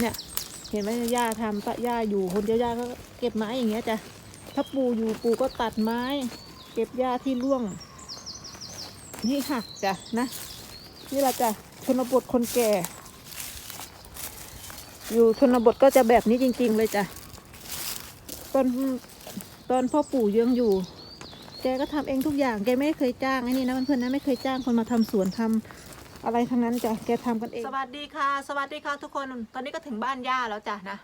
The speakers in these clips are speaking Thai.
เนี่ย เห็นไหมย่าทำปะย่าอยู่คนเดียวย่าก็เก็บไม้อย่างเงี้ยจ้ะถ้าปูอยู่ปูก็ตัดไม้ เก็บหญ้าที่ร่วง นี่ค่ะจ้ะนะ นี่แหละจ้ะชนบทคนแก่ อยู่ชนบทก็จะแบบนี้จริง ๆ เลยจ้ะตอนตอนพ่อปู่ยังอยู่ แกก็ทำเองทุกอย่าง แกไม่เคยจ้างไอ้นี่นะเพื่อนๆนะไม่เคยจ้างคนมาทำสวนทำ อะไรทั้งนั้นจ้ะแกทำกันเอง สวัสดีค่ะ สวัสดีค่ะทุกคน ตอนนี้ก็ถึงบ้านย่าแล้วจ้ะนะ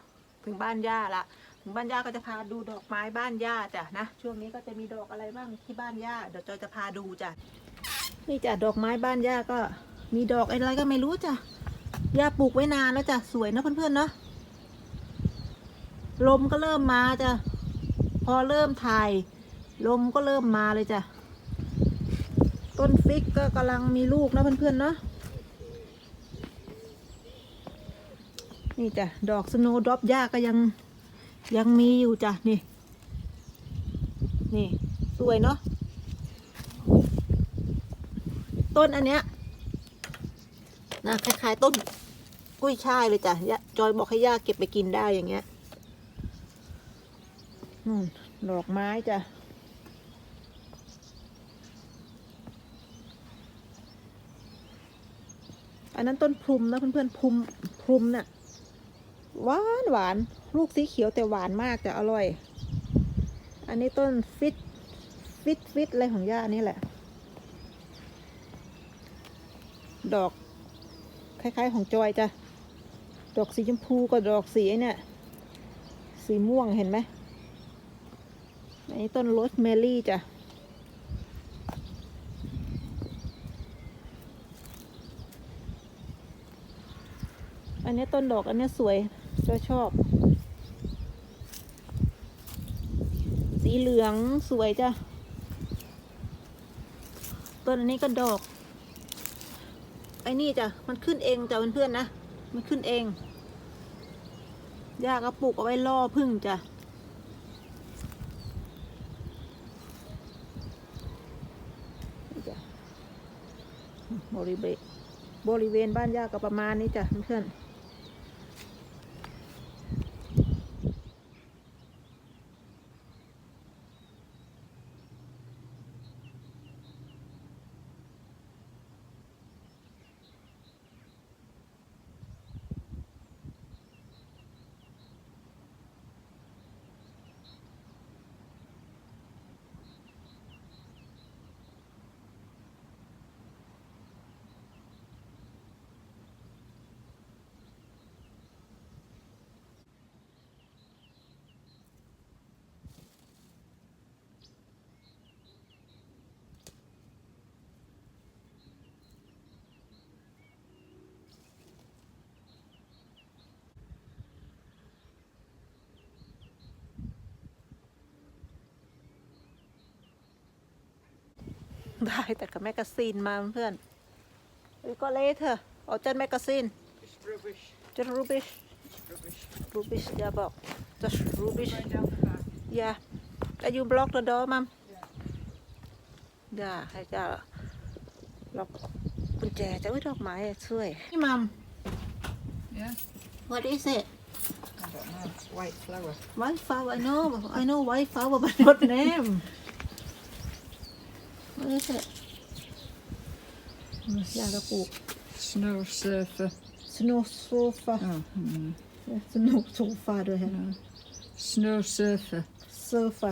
ถึงบ้านย่าละ ถึงบ้านย่าก็จะพาดูดอกไม้บ้านย่าจ้ะนะ ช่วงนี้ก็จะมีดอกอะไรบ้างที่บ้านย่า เดี๋ยวจอยจะพาดูจ้ะ นี่จ้ะดอกไม้บ้านย่าก็ มีดอกอะไรก็ไม่รู้จ้ะ ย่าปลูกไว้นานแล้วจ้ะ สวยนะเพื่อนๆเนาะ ลมก็เริ่มมาจ้ะ พอเริ่มถ่าย ลมก็เริ่มมาเลยจ้ะต้นฟิกก็กำลังมีลูกนะเพื่อนๆเนาะ นี่จ้ะ ดอกสโนดรอปย่าก็ยังยังมีอยู่จ้ะ นี่ นี่ สวยเนาะต้นอันเนี้ยนะคล้ายๆต้นกุ้ยช่ายเลยจ้ะย่าจอยบอกให้ย่าเก็บไปกินได้อย่างเงี้ยนู่นดอกไม้จ้ะอันนั้นต้นพรุมนะเพื่อนๆพรุมพรุมน่ะ หวานหวานลูกสีเขียวแต่หวานมากแต่อร่อย อันนี้ต้นฟิตฟิตฟิตอะไรของย่านี่แหละ ดอก คล้าย ๆ ของจอยจ้ะ ดอกสีชมพูกับดอกสีเนี่ย สีม่วงเห็นไหมอันนี้ต้นโรสแมรี่จ้ะอันนี้ต้นดอกอันนี้สวย จอยชอบ สีเหลืองสวยจ้ะ ต้นอันนี้ก็ดอก ไอ้นี่จ้ะ มันขึ้นเองจ้ะเพื่อนๆนะ มันขึ้นเองย่าก็ปลูกเอาไว้ล่อพึ่งจ้ะนี่จ้ะบริเวณบริเวณบ้านย่าก็ประมาณนี้จ้ะเพื่อนๆ ได้แต่กับแมกกาซีนมาเพื่อนๆก็เลเธอเอาจันแมกกาซีน It's rubbish. จันรูบิช Rubbish. รูบิชอย่าบอก just rubbish Right down the back. อย่าแต่ยูบล็อกตัวดอมัมอย่าให้จ้าล็อกกุญแจจะอุ้ยดอกไม้อะช่วยนี่มัม Yeah. what is it I don't know. It's white flower. white flower I know I know white flower but not name what is it อยากจะปลูก Snow surfer. snow sofa Oh. Mm. snow sofa ด้วยฮะ Snow surfer. sofa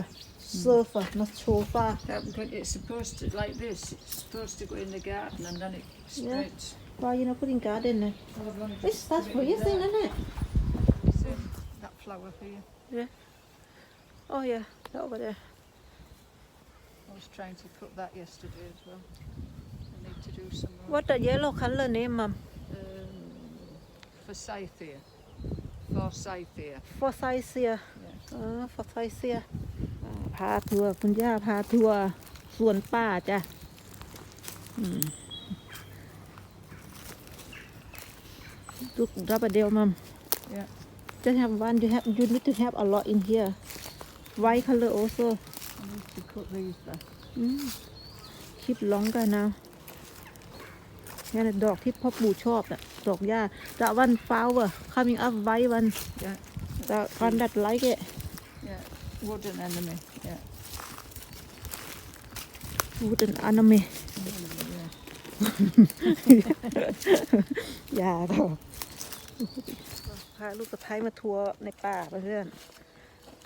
sofa not sofa That, but it's supposed to like this. It's supposed to go in the garden and then it spreads. why you not putting garden นะ Well, I've only This just that's put for it you in thing there. isn't it See that flower here. oh yeah that over there I was trying to cut that yesterday as well. I need to do some more. what the yellow color name mom Um, forsythia. Forsythia. forsythia Yeah. เออ forsythia อ่าพาทัวร์คุณย่าพาทัวร์สวนป่าจ้ะอืมลูกรับประเดียวมัม Yeah. just have one you have you need to have a lot in here white color also I need To cut these back. mm. keep longer now เนี่ยนะดอกที่พ่อปู่ชอบอะดอกหญ้า the one flower coming up white one Yeah. the one that like it Yeah. Wooden enemy. Yeah. wooden anime Yeah. อย่าดอกพาลูกสะพ้ายมาทัวร์ในป่าเพื่อน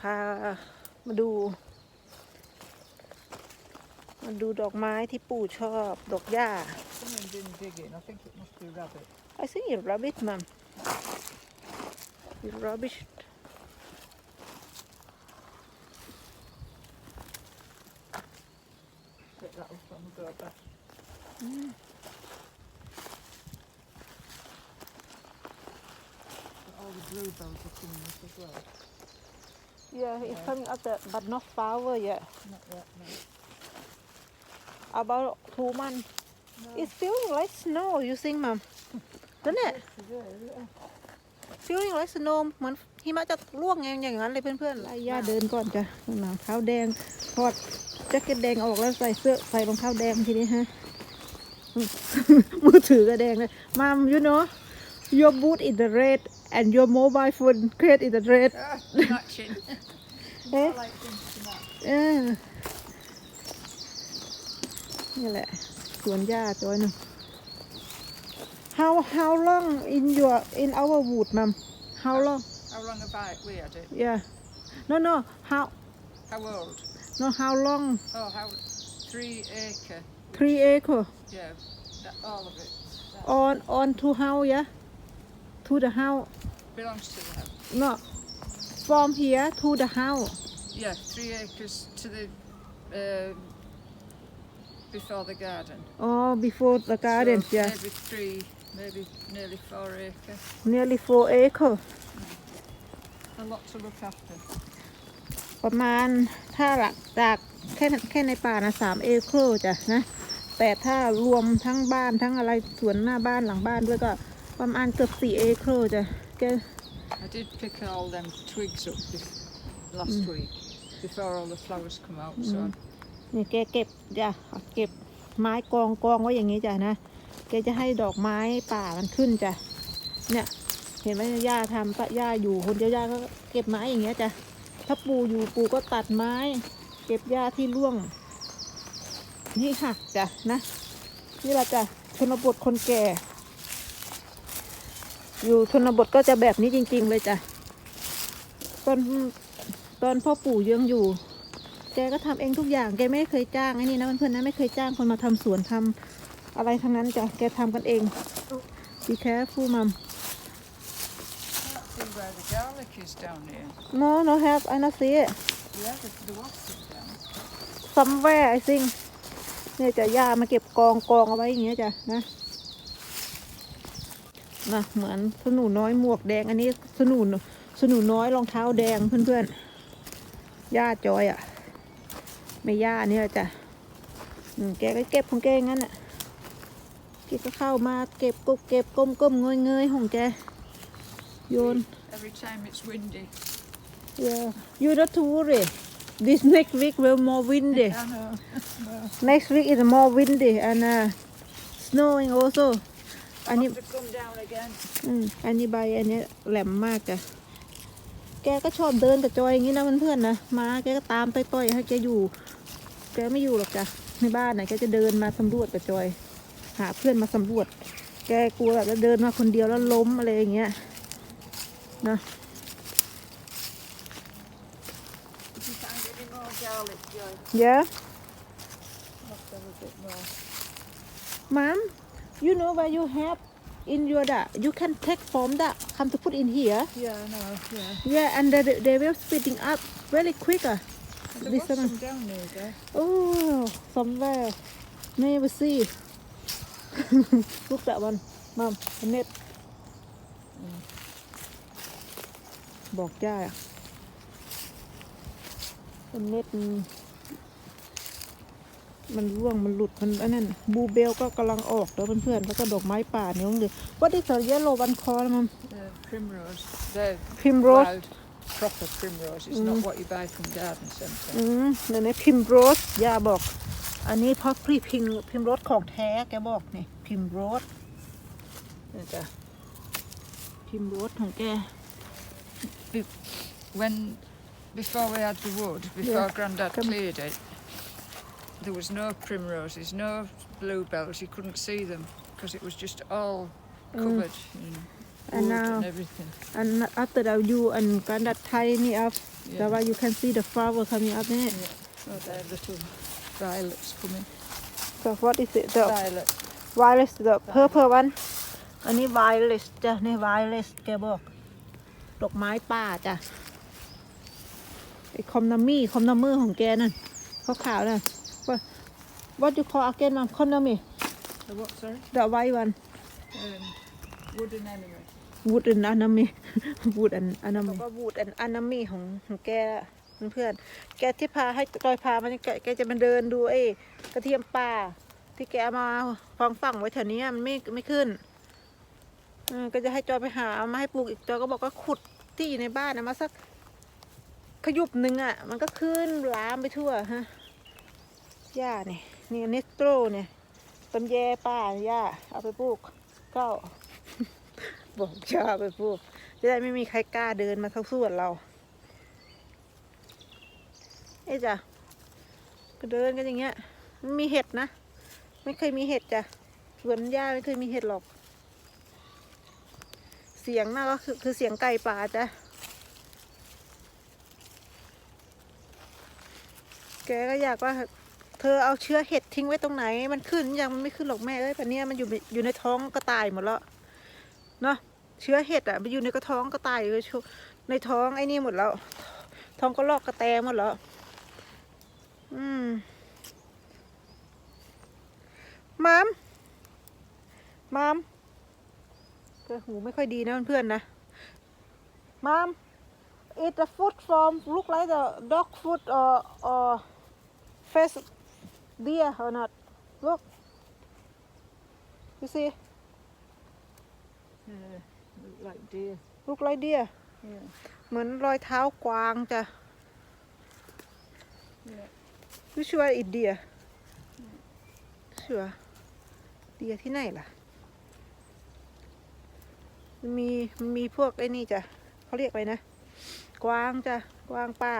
พามาดู มาดูดอกไม้ที่ปู่ชอบ ดอกหญ้า Someone didn't dig in. I think it must be rabbit. I think it's rubbish, ma'am. It's rubbish. Pick that up and go back. But All the bluebells are coming up as well. Yeah, it's Yeah. coming up, the, but not flower yet. Not yet, no. About two months. no. It's feeling like snow, you think, ma'am? Doesn't it? Today, yeah. Feeling like snow เหมือนหิมะจะร่วงไงอย่างนั้นเลยเพื่อนๆไล่ย่าเดินก่อนจ้ะรองเท้าแดงถอดแจ็คเก็ตแดงออกแล้วใส่เสื้อใส่รองเท้าแดงทีนี้ฮะ มือถือก็แดงเลย Mom you know your boot is the red and your mobile phone case is the red Ah, matching. Eh? I like things to match. เออ นี่แหละ สวนหญ้าจอยหนึ่ง how how long in your in our wood ma'am how long How long have I we had it? yeah no no how How old? no how long Oh, how three acre. three acre Yeah, that, all of it. That on on to house yeah to the house belongs to the house. no from here to the house Yeah, three acres to the uh, before the garden. oh before the garden So yeah Maybe three, maybe nearly four acre. nearly four acre A lot to look after. ประมาณถ้าหลักจากแค่แค่ในป่านะสามเอเคอร์จ้ะนะ แต่ถ้ารวมทั้งบ้านทั้งอะไรสวนหน้าบ้านหลังบ้านด้วยก็ประมาณเกือบสี่เอเคอร์จ้ะแก I did pick all them twigs up bef- last week before all the flowers come out. So Mm. นี่แกเก็บจ้ะเก็บไม้กองกองไว้อย่างนี้จ้ะนะแกจะให้ดอกไม้ป่ามันขึ้นจ้ะเนี่ยเห็นไหมย่าทำปะย่าอยู่คนเดียวย่าก็เก็บไม้อย่างเงี้ยจ้ะถ้าปูอยู่ปูก็ตัดไม้ เก็บหญ้าที่ร่วง นี่หักจ้ะนะนี่แหละจ้ะชนบทคนแก่ อยู่ชนบทก็จะแบบนี้จริง ๆ เลยจ้ะตอนตอนพ่อปู่ยังอยู่ แกก็ทำเองทุกอย่างแกไม่เคยจ้างไอ้นี่นะเพื่อนๆนะไม่เคยจ้างคนมาทำสวนทำอะไรทั้งนั้นจ้ะแกทำกันเอง Be careful mom can't see where the garlic is down here. No no have I not see it Yeah, the, the was down. somewhere I think เนี่ยจะย่ามาเก็บกองกองเอาไว้อย่างเงี้ยจ้ะนะนะเหมือนสนูน้อยหมวกแดงอันนี้สนูสนูน้อยรองเท้าแดงเพื่อนๆย่าจอยอะ่ะ ไม่ย่าเนี่ยจ้ะอืมแกก็เก็บของแกอย่างนั้นอะแกก็เข้ามาเก็บกบเก็บก้มก้มเงยเงยๆของแกโยน Every time it's windy. Yeah, you not to worry. This next week will more windy. I know. Next week is more windy and uh, snowing also. อันนี้ to come down again. อืมอันนี้ใบอันนี้แหลมมากจ้ะแกก็ชอบเดินกับจอยอย่างนี้นะเพื่อนๆนะม้าแกก็ตามต้อยๆให้แกอยู่ แกไม่อยู่หรอกจ้ะในบ้านไหนะแกจะเดินมาสำรวจกับจอย หาเพื่อนมาสำรวจ แกกลัวแบบจะเดินมาคนเดียวแล้วล้มอะไรอย่างเงี้ยนะ Did you find any more garlic, Joy? Yeah Must have a bit more. Mom, you know where you have in your that you can take from that come to put in here. Yeah, I know. Yeah. Yeah, and they, they will splitting up very quick. Ah. There This was one. some down there, there. Oh, somewhere. Never see. Look that one, Mom. The net. บอกย่าอะเป็นเน็ตมันมันร่วงมันหลุดมันอันนั้นบูเบลก็กำลังออกแล้วเพื่อนๆแล้วก็ดอกไม้ป่าเนี่ยต้องเลยว่าที่เธอเยลโลวันคอร์มัน The primrose. They're พิมโรส wild, proper primrose. It's not what you buy from garden centre. อืมเดี๋ยวนี้พิมโรสย่าบอก อันนี้เพราะพี่พิมพิมโรสของแท้แกบอกนี่พิมโรส Mm. นี่จ้ะทิมรสของแก When before we had the wood, before Grandad Come. cleared it, there was no primroses, no bluebells. You couldn't see them because it was just all covered in And wood now- and everything. and after that you and granddad tie me up Yeah. that why you can see the flower coming up in it Yeah. Oh, there are little violets coming. so what is it the Violet. violet the purple one อันนี้ violet จ้ะนี่ violet แกบอกดอกไม้ป่าจ้ะไอ้คอมนามี่คอมนามือของแกนั่นขาวๆน่ะว่า what you call again มาคอมนามี่ The what, sorry? the white one Um, wooden enemy. wood and enemy wood and enemy ก็ wood and enemy ของของแกเพื่อนแกที่พาให้จอยพามันแกแกจะมาเดินดูไอ้กระเทียมป่าที่แกเอามาฟองฝั่งไว้แถวนี้มันไม่ไม่ขึ้นก็จะให้จอยไปหาเอามาให้ปลูกอีกจอยก็บอกว่าขุดที่อยู่ในบ้านนะมาสักขยุบหนึ่งอะ มันก็ขึ้นลามไปทั่วฮะหญ้าเนี่ยนี่เนสโตรเนี่ยตำแยป่าหญ้าเอาไปปลูกก็ บอกจะเอาไปปลูกจะได้ไม่มีใครกล้าเดินมาเข้าสวนเราเอ๊จ้ะก็เดินกันอย่างเงี้ยมันมีเห็ดนะ ไม่เคยมีเห็ดจ้ะสวนหญ้าไม่เคยมีเห็ดหรอก เสียงน่าก็คือคือเสียงไก่ป่าจ้ะแกก็อยากว่า เธอเอาเชื้อเห็ดทิ้งไว้ตรงไหน มันขึ้นยังมันไม่ขึ้นหรอกแม่เอ้ยแต่เนี้ยมันอยู่ในอยู่ในท้องกระต่ายหมดแล้วเนาะ เชื้อเห็ดอะมันอยู่ในกระท้องกระต่ายอยู่ในท้องไอ้นี่หมดแล้ว ท้องก็ลอกกระแตหมดแล้ว อืมมามมามก็หูไม่ค่อยดีนะเพื่อนๆนะมาม it the food from look like the dog food or or face deer or not look you see Yeah, like deer. look like deer Yeah. เหมือนรอยเท้ากวางจ้ะ Yeah. ไม่ชัวร์อีเดียชัวร์เดียที่ไหนล่ะมันมีมันมีพวกไอ้นี่จ้ะเขาเรียกอะไรนะ กวางจ้ะ กวางป่า